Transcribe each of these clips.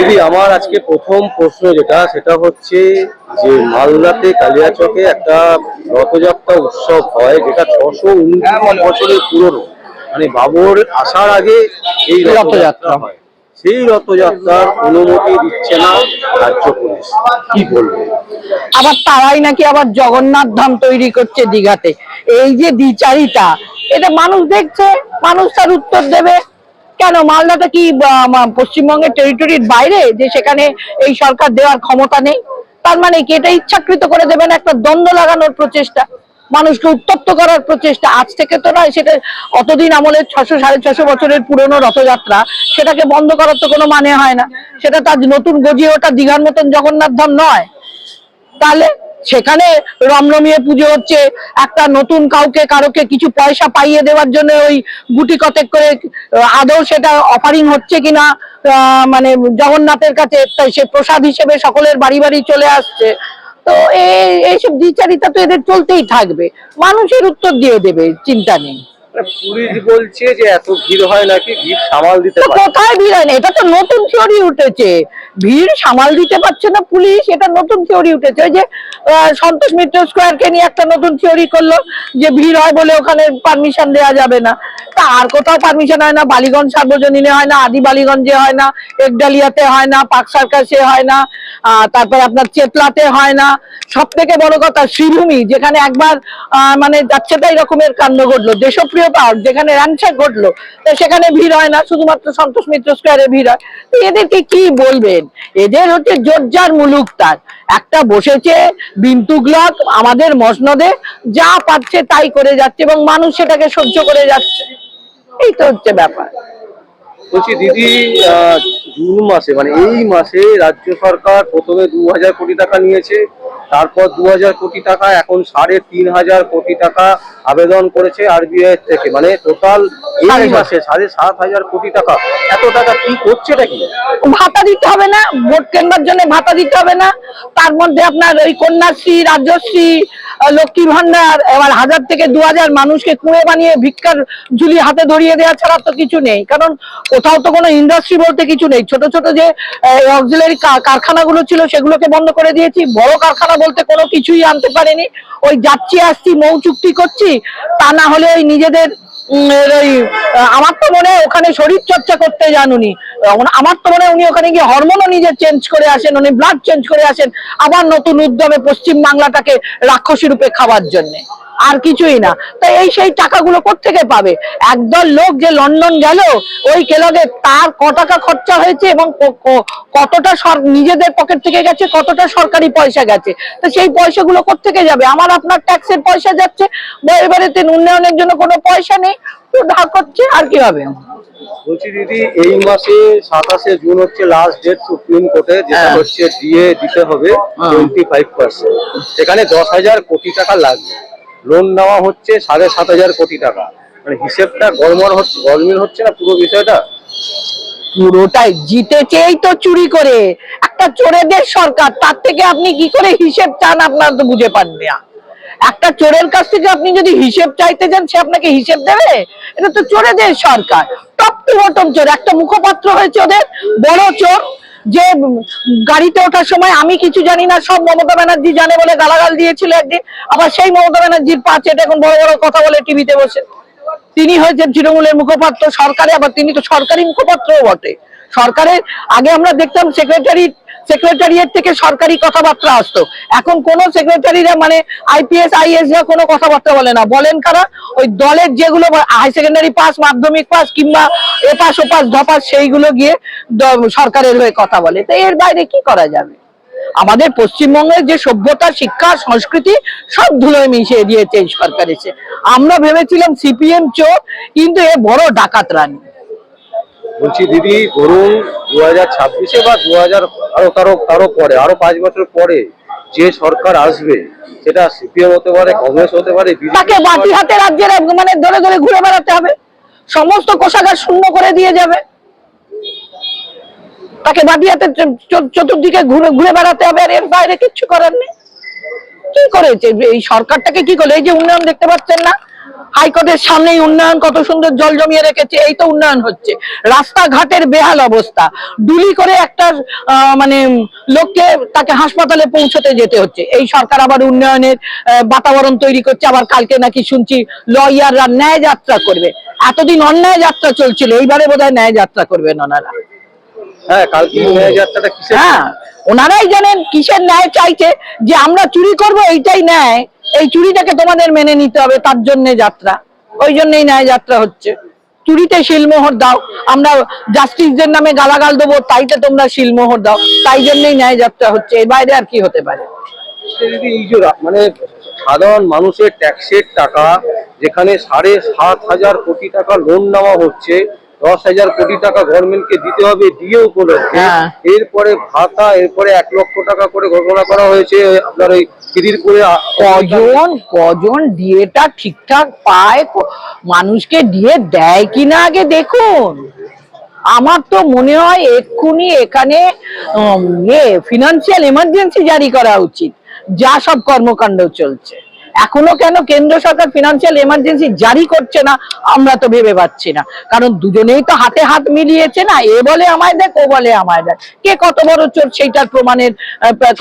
দিদি আমার আজকে প্রথম প্রশ্ন যেটা সেটা হচ্ছে যে মালদাতে কালিয়াচকে একটা রথযাত্রা উৎসব হয় যেটা ছশো উনত্রিশ বছরের পুরনো। মানে বাবর আসার আগে এই রথযাত্রা। হয়। সেই রথযাত্রার অনুমতি দিচ্ছে না রাজ্য পুলিশ। কি বলব? আবার তারাই নাকি আবার জগন্নাথ ধাম তৈরি করছে দিঘাতে। এই যে দ্বিচারিতা এটা মানুষ দেখছে মানুষ তার উত্তর দেবে। কেন? মালদাটা কি পশ্চিমবঙ্গের টেরিটরির বাইরে যে সেখানে এই সরকার দেওয়ার ক্ষমতা নেই? তার মানে কি এটা ইচ্ছাকৃত করে দেবেন একটা দ্বন্দ্ব লাগানোর প্রচেষ্টা? মানুষকে উত্তপ্ত করার প্রচেষ্টা? আজ থেকে তো নয়, সেটা অতদিন আমলের ছশো, সাড়ে ছশো বছরের পুরনো রথযাত্রা, সেটাকে বন্ধ করার তো কোনো মানে হয় না। সেটা তার নতুন গজিয়ে ওটা দীঘার মতন জগন্নাথ ধাম নয়। তাহলে সেখানে রমরমিয়ে পুজো হচ্ছে। একটা নতুন কাউকে, কারোকে কিছু পয়সা পাইয়ে দেওয়ার জন্য ওই গুটি কতেক করে আদৌ সেটা অফারিং হচ্ছে কিনা মানে জগন্নাথের কাছে সে প্রসাদ হিসেবে সকলের বাড়ি বাড়ি চলে আসছে। তো এই এইসব দ্বিচারিতা তো এদের চলতেই থাকবে। মানুষের উত্তর দিয়ে দেবে, চিন্তা নেই। পুলিশ বলছে যে এত ভিড় হয় নাকি ভিড় সামাল দিতে কোথায় ভিড় হয় না? এটা তো নতুন থিওরি উঠেছে। ভিড় সামাল দিতে পারছে না পুলিশ এটা নতুন থিওরি উঠেছে। ওই যে সন্তোষ মিত্র স্কোয়ারকে নিয়ে একটা নতুন থিওরি করল যে ভিড় হয় বলে ওখানে পারমিশন দেওয়া যাবে না। তা আর কোথাও পারমিশন হয় না বালিগঞ্জ সার্বজনীনে হয় না আদি বালিগঞ্জে হয় না একডালিয়াতে হয় না পার্ক সার্কাসে হয় না আহ, তারপর আপনার চেতলাতে হয় না। সব থেকে বড় কথা শ্রীভূমি যেখানে একবার আহ, মানে যাচ্ছে তাই রকমের কাণ্ড ঘটলো। দেশপ্রিয় পার্ক, যেখানে র্যাংচাক ঘটলো। তো সেখানে ভিড় হয় না, শুধুমাত্র সন্তোষ মিত্র স্কোয়ারে ভিড় হয়। তো এদেরকে কি বলবেন? এদের হচ্ছে জোরজার মুলুক তার। একটা বসেছে বিন্তুগ্লক আমাদের মসনদে, যা পাচ্ছে তাই করে যাচ্ছে এবং মানুষ সেটাকে সহ্য করে যাচ্ছে। এই তো হচ্ছে ব্যাপার। বলছি, দিদি জুন মাসে মানে এই মাসে রাজ্য সরকার প্রথমে দু হাজার কোটি টাকা নিয়েছে। তারপর দু হাজার কোটি টাকা এখন সাড়ে তিন হাজার কোটি টাকা আবেদন করেছে আরবিআই থেকে। মানে টোটাল এই সাড়ে সাত। মাসে সাড়ে সাত হাজার কোটি টাকা। এত টাকা কি করছে নাকি ভাতা দিতে হবে না ভোট কেন্দ্রের জন্য ভাতা দিতে হবে না। তার মধ্যে আপনার ওই কন্যাশ্রী রাজ্যশ্রী আহ, লক্ষ্মী ভান্ডার এবার হাজার থেকে দু হাজার মানুষকে কুঁড়ে বানিয়ে ভিক্ষার ঝুলি হাতে ধরিয়ে দেওয়া ছাড়া তো কিছু নেই। কারণ কোথাও তো কোনো ইন্ডাস্ট্রি বলতে কিছু নেই। ছোট ছোট যে অক্সিলারি কারখানাগুলো ছিল সেগুলোকে বন্ধ করে দিয়েছি। বড় কারখানা বলতে কোনো কিছুই আনতে পারেনি। ওই যাচ্ছি আসছি মৌ চুক্তি করছি। তা না হলে ওই নিজেদের আমার তো মনে হয় ওখানে শরীর চর্চা করতে আহ, আমার তো মনে উনি ওখানে গিয়ে হরমোনও নিজে চেঞ্জ করে আসেন, উনি ব্লাড চেঞ্জ করে আসেন, আবার নতুন উদ্যমে পশ্চিম বাংলাটাকে রাক্ষসী রূপে খাওয়ার জন্য। আর কিছুই না। তো এই সেই টাকাগুলো কোত্থেকে পাবে? একদল লোক যে লন্ডন গেল, ওই কেলগে তার ক টাকা খরচা হয়েছে এবং কতটা নিজেদের পকেট থেকে গেছে, কতটা সরকারি পয়সা গেছে? তো সেই পয়সাগুলো কোত্থেকে যাবে? আমার আপনার ট্যাক্সের পয়সা যাচ্ছে। বাড়িতে উন্নয়নের জন্য কোনো পয়সা নেই। তো ঢাক করছে আর কি হবে? বলছি দিদি এই মাসে সাতাশে জুন হচ্ছে লাস্ট ডেট সুপ্রিম কোর্টে যেটা হ্যাঁ। হচ্ছে দিয়ে দিতে হবে হ্যাঁ। টোয়েন্টি ফাইভ পার্সেন্ট সেখানে দশ হাজার কোটি টাকা লাগবে। লোন নেওয়া হচ্ছে সাড়ে সাত হাজার কোটি টাকা। মানে হিসেবটা গড়মড় হচ্ছে গড়মিল হচ্ছে না পুরো বিষয়টা? পুরোটাই জিতেছেই তো চুরি করে। একটা চোরেদের সরকার তার থেকে আপনি কি করে হিসেব চান আপনার তো বুঝে পান না। একটা চোরের কাছ থেকে আপনি যদি হিসেব চাইতে যান, সে আপনাকে হিসেব দেবে? এটা তো চোরেদের সরকার। টপ টু বটম চোর, একটা মুখপাত্র হয়েছে ওদের, বড় চোর, যে গাড়িতে ওঠার সময় আমি কিছু জানি না, সব মমতা ব্যানার্জি জানে বলে গালাগাল দিয়েছিল একদিন, আবার সেই মমতা ব্যানার্জির পা চেটে এখন বড় বড় কথা বলে টিভিতে বসে। তিনি হয়েছেন তৃণমূলের মুখপাত্র সরকারে, আবার তিনি তো সরকারি মুখপাত্রও বটে। সরকারের, আগে আমরা দেখতাম সেক্রেটারি সেক্রেটারিয়েট থেকে সরকারি কথাবার্তা আসতো। এখন কোন সেক্রেটারিরা মানে আইপিএস আইএস রা কোনো কথাবার্তা বলে না। বলেন কারা? ওই দলের যেগুলো হাই সেকেন্ডারি পাস মাধ্যমিক পাস কিংবা এ পাস ও পাস ধপাস সেইগুলো গিয়ে সরকারের হয়ে কথা বলে। তো এর বাইরে কি করা যাবে? আমাদের পশ্চিমবঙ্গের যে সভ্যতা, শিক্ষা, সংস্কৃতি, সব ধুলোয় মিশিয়ে দিয়েছে এই সরকার এসে। আমরা ভেবেছিলাম সিপিএম চোর, কিন্তু এ বড় ডাকাত রানী। বলছি দিদি ধরুন দু হাজার ছাব্বিশে বা দু হাজার আরও কারও কারও পরে আরও পাঁচ বছর পরে যে সরকার আসবে সেটা সিপিএম হতে পারে কংগ্রেস হতে পারে তাকে বাটি হাতে রাজ্যের মানে ধরে ধরে ঘুরে বেড়াতে হবে। সমস্ত কোষাগার শূন্য করে দিয়ে যাবে। তাকে বাটি হাতে চতুর্দিকে ঘুরে ঘুরে বেড়াতে হবে আর এর বাইরে কিচ্ছু করার নেই। কি করেছে এই সরকারটাকে কি করে? এই যে উন্নয়ন দেখতে পাচ্ছেন না হাইকোর্টের সামনেই উন্নয়ন কত সুন্দর জল জমিয়ে রেখেছে এই তো উন্নয়ন হচ্ছে। রাস্তাঘাটের বেহাল অবস্থা। ডুলি করে একটা মানে লোককে তাকে হাসপাতালে পৌঁছতে যেতে হচ্ছে। এই সরকার আবার উন্নয়নের বাতাবরণ তৈরি করছে। আবার কালকে নাকি শুনছি লয়াররা ন্যায় যাত্রা করবে। এতদিন অন্যায় যাত্রা চলছিল এইবারে বোধহয় ন্যায় যাত্রা করবেন ওনারা। হ্যাঁ হ্যাঁ ওনারাই জানেন কিসের ন্যায় চাইছে যে আমরা চুরি করব এইটাই ন্যায়। এই চুরিটাকে তোমাদের মেনে নিতে হবে, তার জন্য যাত্রা। ওই জন্যই ন্যায় যাত্রা হচ্ছে। চুরিতে শিলমোহর দাও, আমরা জাস্টিসদের নামে গালাগাল দেবো, তাইতে তোমরা শিলমোহর দাও। তাই জন্যই ন্যায় যাত্রা হচ্ছে, এর বাইরে আর কি হতে পারে? মানে সাধারণ মানুষের ট্যাক্সের টাকা, যেখানে সাড়ে সাত হাজার কোটি টাকা লোন নেওয়া হচ্ছে দশ হাজার কোটি টাকা গভর্নমেন্টকে দিতে হবে দিয়ে উপলক্ষে হ্যাঁ। এরপরে ভাতা এরপরে এক লক্ষ টাকা করে ঘোষণা করা হয়েছে আপনার ওই খিদিরপুরে কজন কজন ডিএটা ঠিকঠাক পায় মানুষকে ডিএ দেয় কিনা আগে দেখুন আমার তো মনে হয় এক্ষুনি এখানে ফিনান্সিয়াল এমার্জেন্সি জারি করা উচিত যা সব কর্মকাণ্ড চলছে এখনও কেন কেন্দ্র সরকার ফিনান্সিয়াল এমার্জেন্সি জারি করছে না, আমরা তো ভেবে পাচ্ছি না। কারণ দুজনেই তো হাতে হাত মিলিয়েছে না, এ বলে আমায় দেখ, ও বলে আমায় দেখ। কে কত বড় চোর, সেইটার প্রমাণের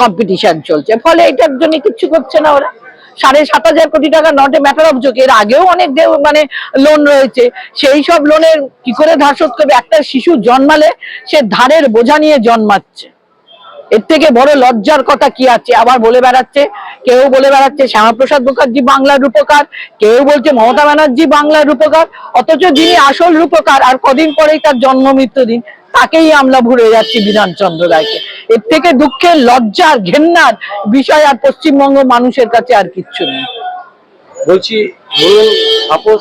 কম্পিটিশন চলছে। ফলে এটার জন্য কিচ্ছু করছে না ওরা। সাড়ে সাত হাজার কোটি টাকা not a matter of joke এর আগেও অনেক মানে লোন রয়েছে। সেই সব লোনের কি করে ধার করবে? একটা শিশু জন্মালে সে ধারের বোঝা নিয়ে জন্মাচ্ছে। এর থেকে বড় লজ্জার কথা কি আছে? আবার বলে বেড়াচ্ছে, কেউ বলে বেড়াচ্ছে, শ্যামাপ্রসাদ মুখার্জি বাংলার রূপকার, কেউ বলছে মমতা ব্যানার্জি বাংলার রূপকার, অথচ যিনি আসল রূপকার, আর কদিন পরেই তার জন্ম মৃত্যু দিন, তাকেই আমরা ভুলে যাচ্ছি বিধানচন্দ্র রায়কে। এর থেকে দুঃখের লজ্জার ঘেন্নার বিষয় আর পশ্চিমবঙ্গ মানুষের কাছে আর কিচ্ছু নেই। বলছি সাপোজ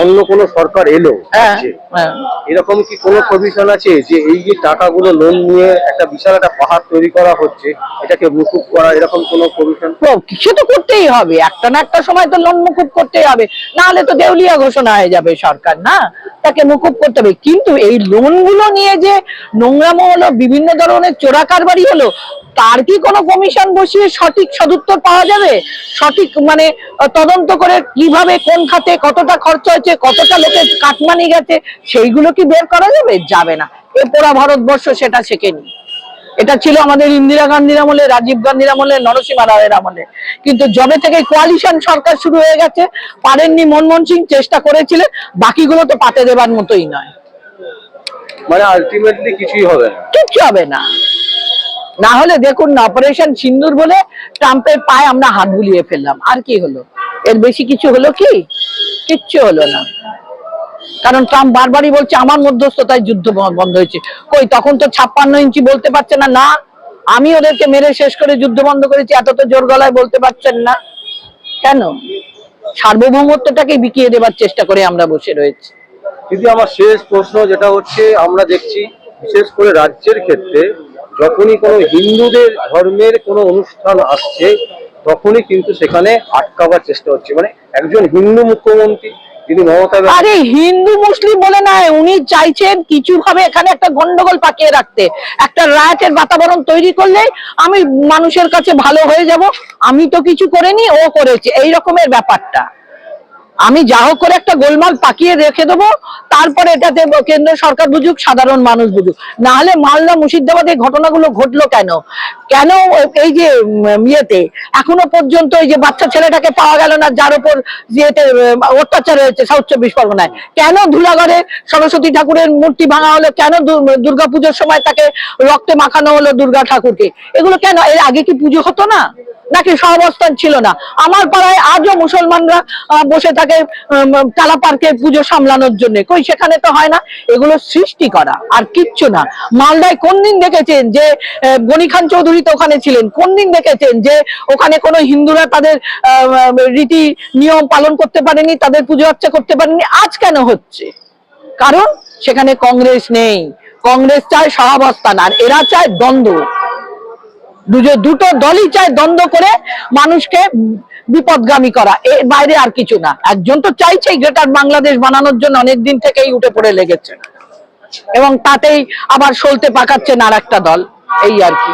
অন্য কোনো সরকার এলো? হ্যাঁ হ্যাঁ। এরকম কি কোনো প্রভিশন আছে যে এই যে টাকাগুলো লোন নিয়ে একটা বিশাল একটা পাহাড় তৈরি করা হচ্ছে এটাকে মুকুব করা এরকম কোনো প্রভিশন কিছু তো করতেই হবে। একটা না একটা সময় তো লোন মুকুব করতেই হবে। না হলে তো দেউলিয়া ঘোষণা হয়ে যাবে সরকার না? তাকে মুকুব করতে হবে। কিন্তু এই লোনগুলো নিয়ে যে নোংরামো হলো বিভিন্ন ধরনের চোরা কারবারি হলো তার কি কোনো কমিশন বসিয়ে সঠিক সদুত্তর পাওয়া যাবে? সঠিক মানে তদন্ত করে কীভাবে কোন খাতে কতটা খরচ হয়েছে কতটা লোকের কাটমানি গেছে সেইগুলো কি বের করা যাবে? যাবে না। এ পোড়া ভারতবর্ষ সেটা শেখেনি। এটা ছিল আমাদের ইন্দিরা গান্ধীর আমলে রাজীব গান্ধীর আমলে নরসিমা রায়ের আমলে। কিন্তু যবে থেকে কোয়ালিশন সরকার শুরু হয়ে গেছে পারেননি মনমোহন সিং চেষ্টা করেছিলেন বাকিগুলো তো পাতে দেবার মতোই নয়। মানে আলটিমেটলি কিছুই হবে না। হবে না। না হলে দেখুন না অপারেশন সিন্দুর বলে ট্রাম্পের পায়ে আমরা হাত বুলিয়ে ফেললাম। আর কি হলো? এর বেশি কিছু হলো কি? কিচ্ছু হলো না। কারণ ট্রাম্প বারবারই বলছে, আমার মধ্যস্থতায় যুদ্ধ বন্ধ হয়েছে। কই, তখন তো ছাপ্পান্ন ইঞ্চি বলতে পারছে না না, আমি ওদেরকে মেরে শেষ করে যুদ্ধ বন্ধ করেছি, এত তো জোর গলায় বলতে পারছেন না। কেন? সার্বভৌমত্বটাকে বিকিয়ে দেবার চেষ্টা করে আমরা বসে রয়েছি। কিন্তু আমার শেষ প্রশ্ন যেটা হচ্ছে, আমরা দেখছি, বিশেষ করে রাজ্যের ক্ষেত্রে যখনই কোনো হিন্দুদের ধর্মের কোনো অনুষ্ঠান আসছে তখনই কিন্তু সেখানে আটকাবার চেষ্টা হচ্ছে। মানে একজন হিন্দু মুখ্যমন্ত্রী যিনি মমতা আরে, হিন্দু মুসলিম বলে নয়, উনি চাইছেন কিছু ভাবে এখানে একটা গন্ডগোল পাকিয়ে রাখতে। একটা রায়তের বাতাবরণ তৈরি করলে আমি মানুষের কাছে ভালো হয়ে যাব। আমি তো কিছু করিনি, ও করেছে। এই রকমের ব্যাপারটা। আমি যা হোক করে একটা গোলমাল পাকিয়ে রেখে দেবো, তারপরে এটাতে কেন্দ্র সরকার বুঝুক, সাধারণ মানুষ বুঝুক। না হলে মালদা মুর্শিদাবাদে এই ঘটনাগুলো ঘটলো কেন? কেন এই যে ইয়েতে, এখনও পর্যন্ত এই যে বাচ্চা ছেলেটাকে পাওয়া গেল না, যার উপর ইয়েতে অত্যাচার হয়েছে সাউথ চব্বিশ পরগনায়? কেন ধুলাগড়ে সরস্বতী ঠাকুরের মূর্তি ভাঙা হলো? কেন দুর্গাপুজোর সময় তাকে রক্তে মাখানো হলো দুর্গা ঠাকুরকে? এগুলো কেন? এর আগে কি পুজো হতো না? নাকি সহাবস্থান ছিল না। আমার পাড়ায় আজও মুসলমানরা বসে থাকে টালা পার্কে পুজো সামলানোর জন্য। কই, সেখানে তো হয় না। এগুলো সৃষ্টি করা, আর কিচ্ছু না। মালদায় কোন দিন দেখেছেন যে গনি খান চৌধুরী তো ওখানে ছিলেন? কোন দিন দেখেছেন যে, ওখানে কোনো হিন্দুরা তাদের রীতি নিয়ম পালন করতে পারেনি, তাদের পুজো অর্চা করতে পারেনি? আজ কেন হচ্ছে? কারণ সেখানে কংগ্রেস নেই। কংগ্রেস চায় সহাবস্থান, আর এরা চায় দ্বন্দ্ব। দুটো দলই চায় দ্বন্দ্ব করে মানুষকে বিপদগামী করা। এর বাইরে আর কিছু না। একজন তো চাইছেই গ্রেটার বাংলাদেশ বানানোর জন্য অনেকদিন থেকেই উঠে পড়ে লেগেছে। এবং তাতেই আবার সলতে পাকাচ্ছেন আর একটা দল। এই আর কি।